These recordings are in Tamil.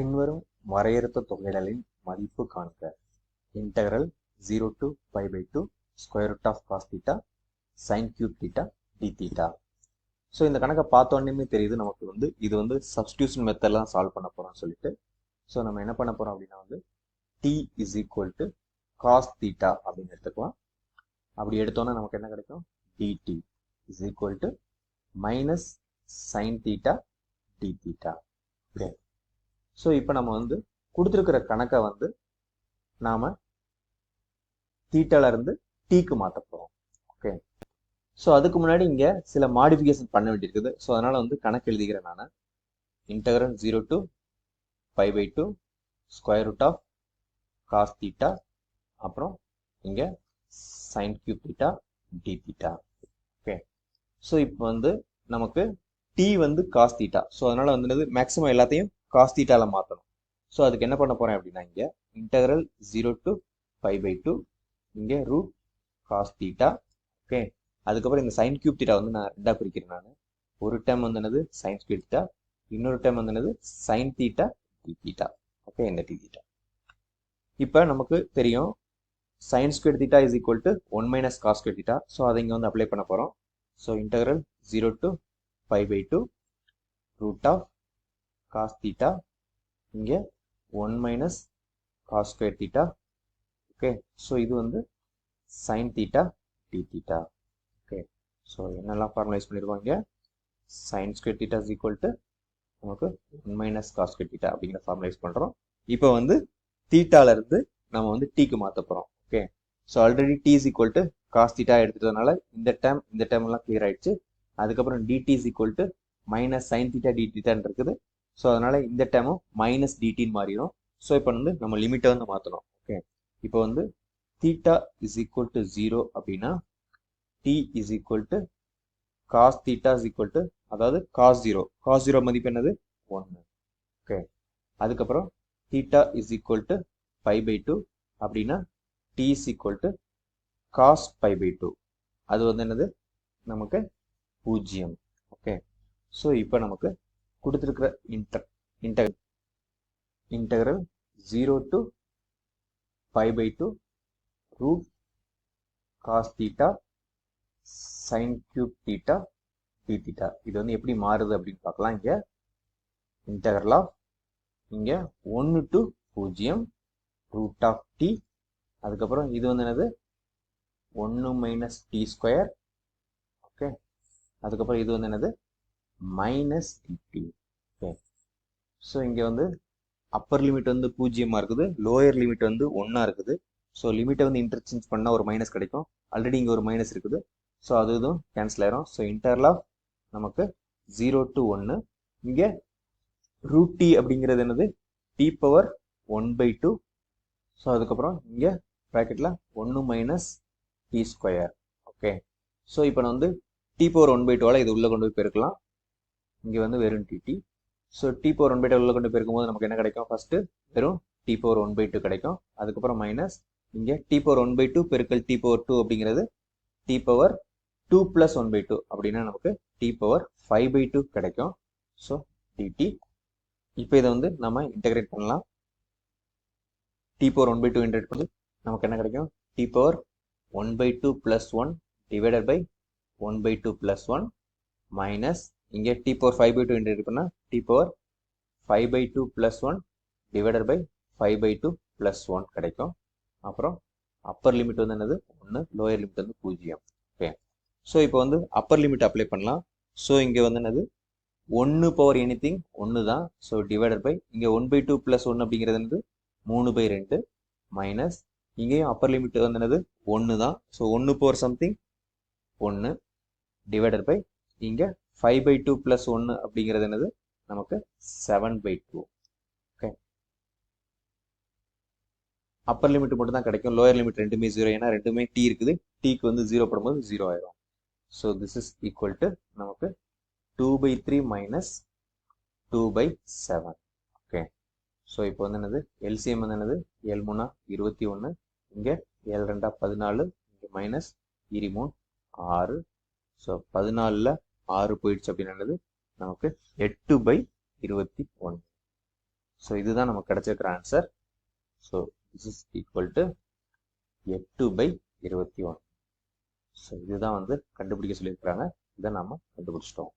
பின்வரும் வரையறுத்த தொகையிடலின் மதிப்பு காண்க. Integral zero to pi by two square root of cos theta sine cube theta d theta so இந்த கணக்கை பார்த்தோன்னே தெரியுது நமக்கு வந்து. இது வந்து சப்ஸ்டியூஷன் மெத்தட்லாம் சால்வ் பண்ண போகிறோம்னு சொல்லிட்டு. ஸோ நம்ம என்ன பண்ண போகிறோம் அப்படின்னா வந்து t is equal to cos theta அப்படின்னு எடுத்துக்கலாம். அப்படி எடுத்தோன்னா நமக்கு என்ன கிடைக்கும்? D t is equal to minus sine theta d theta okay so இப்போ நம்ம வந்து கொடுத்துருக்கிற கணக்கை வந்து நாம் இருந்து டீக்கு மாற்ற போகிறோம் ஓகே ஸோ அதுக்கு முன்னாடி இங்கே சில மாடிஃபிகேஷன் பண்ண வேண்டியிருக்குது. ஸோ அதனால் வந்து கணக்கு எழுதிக்கிறேன் நான். Integral zero to five by two square root of cos theta அப்புறம் இங்கே sine cube theta d theta okay so இப்போ வந்து நமக்கு டி வந்து காஸ் தீட்டா ஸோ அதனால் வந்து மேக்ஸிமம் எல்லாத்தையும் காஸ் தீட்டாவில் மாற்றணும் ஸோ அதுக்கு என்ன பண்ண போகிறேன் அப்படின்னா இங்கே integral zero to five pi by இங்கே ரூட் காஸ் தீட்டா ஓகே அதுக்கப்புறம் இந்த சைன் கியூப் தீட்டா வந்து நான் ரெண்டாக பிரிக்கிறேன் நான். ஒரு டைம் வந்துனது என்னது? சைன் கியூப் தீட்டா இன்னொரு time வந்துனது sine theta d theta okay இந்த டி தீட்டா இப்போ நமக்கு தெரியும் sine square theta is equal to one minus cos square theta so அதை இங்கே வந்து அப்ளை பண்ண போகிறோம் so integral zero to five by two root of cos theta இங்கே one minus cos square theta okay so இது வந்து sine theta d theta okay so என்னெல்லாம் ஃபார்மலைஸ் பண்ணியிருக்கோம் இங்கே? Sine square theta is equal to நமக்கு one minus cos square theta அப்படிங்கிற ஃபார்முலைஸ் பண்ணுறோம் இப்போ வந்து தீட்டாலேருந்து நம்ம வந்து டீக்கு மாற்ற போகிறோம் okay so already t is equal to cos theta எடுத்துட்டதுனால இந்த டைம் இந்த டைம் எல்லாம் கிளியர் ஆயிடுச்சு. அதுக்கப்புறம் d t is equal to minus sine theta d தீட்டான்னு இருக்குது ஸோ அதனால இந்த டைமும் மைனஸ் டிடின்னு மாறிடும் ஸோ இப்போ வந்து நம்ம லிமிட்டை வந்து மாற்றணும் ஓகே இப்போ வந்து theta is equal to zero அப்படின்னா t is equal to cos theta is equal to அதாவது காஸ் ஜீரோ காஸ் ஜீரோ மதிப்பு என்னது? ஒன்று ஓகே அதுக்கப்புறம் theta is equal to five pi by அப்படின்னா t is equal to cos five pi by two வந்து என்னது? நமக்கு பூஜ்ஜியம். ஓகே ஸோ இப்போ நமக்கு கொடுத்துருக்கிற inter inter integral zero to five by two root cos theta sine cube theta d theta இது வந்து எப்படி மாறுது அப்படின்னு பார்க்கலாம். இங்கே இன்டகரல் ஆஃப் இங்கே ஒன்று டு பூஜ்ஜியம் ரூட் ஆஃப் டி அதுக்கப்புறம் இது வந்து என்னது? ஒன்று மைனஸ் டி ஸ்கொயர் ஓகே அதுக்கப்புறம் இது வந்து என்னது? மைனஸ் டிடி ஓகே ஸோ இங்கே வந்து அப்பர் லிமிட் வந்து பூஜ்ஜியமாக இருக்குது. லோயர் லிமிட் வந்து ஒன்றா இருக்குது. ஸோ லிமிட்டை வந்து இன்டர்சேஞ்ச் பண்ணால் ஒரு மைனஸ் கிடைக்கும். ஆல்ரெடி இங்கே ஒரு மைனஸ் இருக்குது. ஸோ அது இதுவும் கேன்சல் ஆயிரும். ஸோ இன்டர்லாக் நமக்கு ஜீரோ டு ஒன்று இங்கே ரூட் டி அப்படிங்கிறது என்னது? T power one by two so அதுக்கப்புறம் இங்கே ப்ராக்கெட்டில் ஒன்று minus t square okay so இப்போ நான் வந்து டி பவர் ஒன் பை டூவால் இது உள்ளே கொண்டு போய் பெருக்கலாம். இங்கே வந்து வெறும் d t so t power one by two உள்ள கொண்டு போயிருக்கும் போது நமக்கு என்ன கிடைக்கும்? ஃபர்ஸ்ட் வெறும் t power one by two கிடைக்கும். அதுக்கப்புறம் மைனஸ் இங்கே t power one by two பெருக்கல் டி பவர் டூ அப்படிங்கிறது t power two plus one by two அப்படின்னா நமக்கு t power five by two கிடைக்கும். ஸோ டிடி இப்போ இதை வந்து நம்ம இன்டகிரேட் பண்ணலாம். T power one by two integrate பண்ணி நமக்கு என்ன கிடைக்கும்? T power one by two plus one divided by one by two plus one minus இங்கே t power five by two integrate பண்ணால் t power five by two plus one divided by five by two plus one கிடைக்கும். அப்புறம் அப்பர் லிமிட் வந்து என்னது? ஒன்று லோயர் லிமிட் வந்து பூஜ்ஜியம். ஓகே ஸோ இப்போ வந்து அப்பர் லிமிட் அப்ளை பண்ணலாம். ஸோ இங்கே வந்து என்னது? ஒன்று பவர் எனி திங் ஒன்று தான். ஸோ டிவைடட் பை இங்கே one by two plus one அப்படிங்கிறது என்னது? மூணு பை ரெண்டு மைனஸ் இங்கேயும் அப்பர் லிமிட் வந்து என்னது? ஒன்று தான். ஸோ ஒன்று பவர் சம்திங் ஒன்று டிவைடட் பை இங்கே ஃபைவ் பை டூ ப்ளஸ் ஒன்று அப்படிங்கிறது என்னது? நமக்கு seven by two okay upper limit மட்டும் தான் கிடைக்கும். லோயர் லிமிட் ரெண்டுமே ஜீரோ ஏன்னா ரெண்டுமே டி இருக்குது. டீக்கு வந்து ஜீரோ போடும்போது ஜீரோ ஆயிரும். So this is equal to நமக்கு two by three minus two by seven okay so இப்போ வந்து என்னது? எல்சிஎம் வந்து என்னது? ஏழு மூணா இருபத்தி ஒன்று இங்கே ஏழு ரெண்டா பதினாலு. இங்கே மைனஸ் இருமூணு ஆறு. ஸோ பதினாலில் ஆறு போயிடுச்சு அப்படின்னு நமக்கு எட்டு பை இருபத்தி ஒன்று. ஸோ இதுதான் நமக்கு கிடைச்சிருக்கிற answer so this is equal to எட்டு பை இருபத்தி ஒன்று. ஸோ இதுதான் வந்து கண்டுபிடிக்க சொல்லியிருக்கிறாங்க. இதை நம்ம கண்டுபிடிச்சிட்டோம்.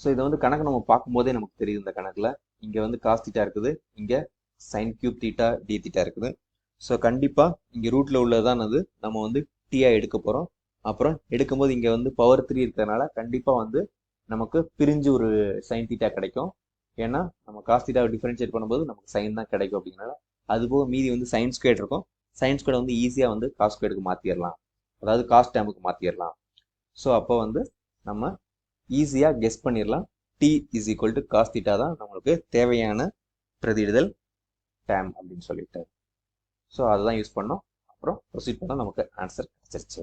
ஸோ இதை வந்து கணக்கு நம்ம பார்க்கும்போதே நமக்கு தெரியுது இந்த கணக்கில். இங்கே வந்து காஸ் தீட்டா இருக்குது இங்கே sine cube theta d theta இருக்குது. ஸோ கண்டிப்பாக இங்கே ரூட்டில் உள்ளதான் அது. நம்ம வந்து டீயா எடுக்க போகிறோம் அப்புறம் எடுக்கும்போது இங்கே வந்து பவர் த்ரீ இருக்கிறதுனால கண்டிப்பாக வந்து நமக்கு பிரிஞ்சு ஒரு சைன் தீட்டா கிடைக்கும். ஏன்னா நம்ம காஸ் தீட்டாவை டிஃபரன்ஷியேட் பண்ணும்போது நமக்கு சைன் தான் கிடைக்கும் அப்படிங்கிறனால அது போக மீதி வந்து சைன் ஸ்கொயர் இருக்கும். சைன் ஸ்கொயர் வந்து ஈஸியாக வந்து காஸ் ஸ்கொயருக்கு மாற்றிடலாம் அதாவது காஸ் டேமுக்கு மாற்றிடலாம் ஸோ அப்போ வந்து நம்ம ஈஸியாக கெஸ் பண்ணிடலாம் t is equal to cos theta தான் நம்மளுக்கு தேவையான பிரதிடுதல் டேம் அப்படின்னு சொல்லிட்டு. ஸோ அதுதான் யூஸ் பண்ணோம். அப்புறம் ப்ரொசீட் பண்ணால் நமக்கு ஆன்சர் கிடச்சிருச்சு.